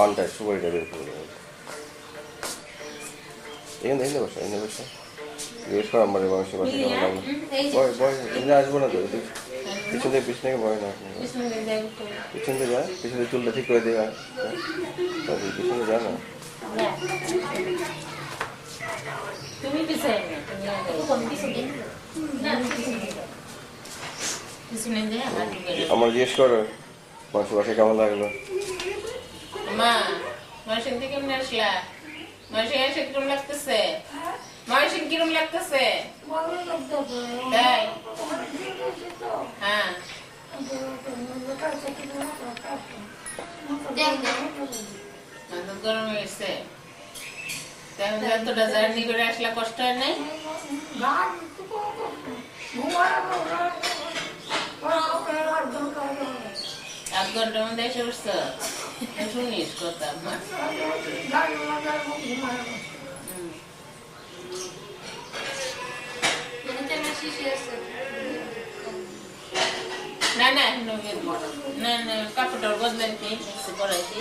পানটা সুপারিটা বের করে। দেবো এখানে এখানে বসো এখানে বসো। জিজ্ঞেস করো আমার মানুষের বাসা কেমন লাগল? বয় বয় এখানে আসব না তো পিছন থেকে পিছনে ভয় না। পিছন থেকে যা পিছনে চুলটা ঠিক করে দেওয়া পিছনে যা না। তুমি পিছনে। আমার জিজ্ঞেস করো মানুষের বাসা কেমন লাগল? মা ময়সিং থেকে কেমন আসলা? ময়সিং এসে কিরম লাগতেছে? ময়সিং কিরম লাগতেছে? তাই? হ্যাঁ। গরম হয়েছে তেমন যতটা জার্নি করে আসলা কষ্ট হয় নাই? এক ঘণ্টার মধ্যে এসে বসছো শুনিস কথা। না না না না কাপড়টা বদলাইতে মিক্সি করাইতে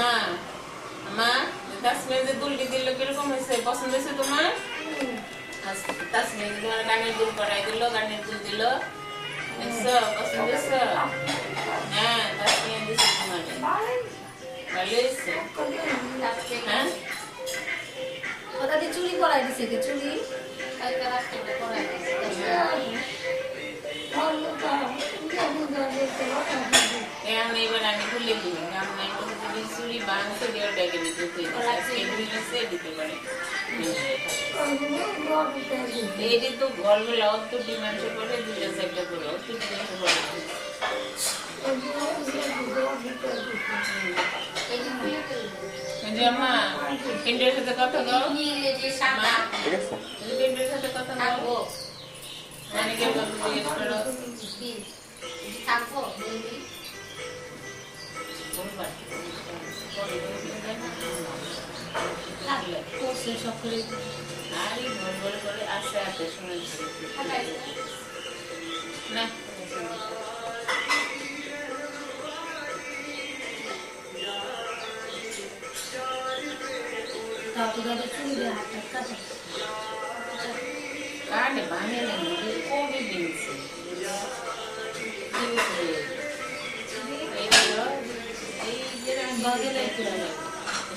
মা মা তাসমিন যে দুলটি দিল কীরকম হয়েছে পছন্দ হয়েছে আচ্ছা, তোমার গানের দুল করাই দিল গানের দুল। দিল হ্যাঁ ভালো দিয়ে চুরি করাই দিছে কি? চুরি আমি আমি যদি চুরি দিলে দিতে পারে। এইটি তো ঘরগুলো অত ডিমান্ড করে দুটো চারটা করে অত ডিমান্ড করে। যে মা পিন্ডের সাথে কথা পিন্ডের সাথে বলতে জিজ্ঞেস করো বলবার করছে সব করে আরে ভোর ভোর করে আস্তে আস্তে শুনেছি না। কাটে কানে ভাঙে কবি দিনছে এই যে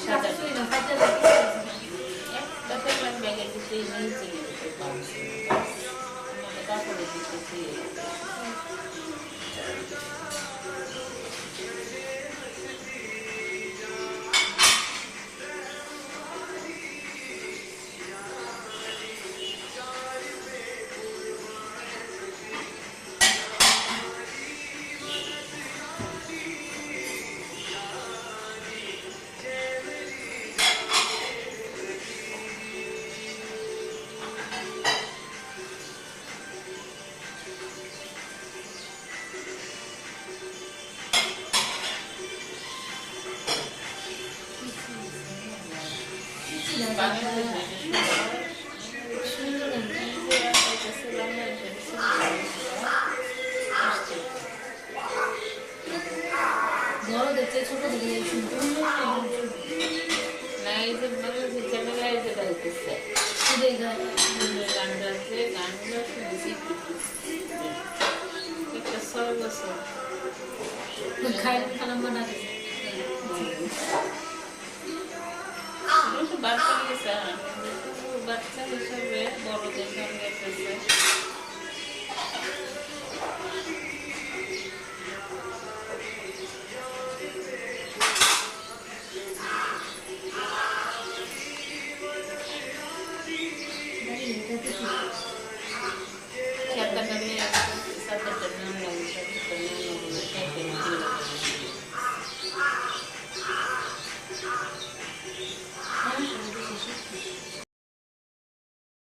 সাদা Thank to you. শুনেছি একটা ছয় বছর খাই খালাম বানাতে বাচ্চা গেছে বাচ্চা হিসাবে বড়দের সঙ্গে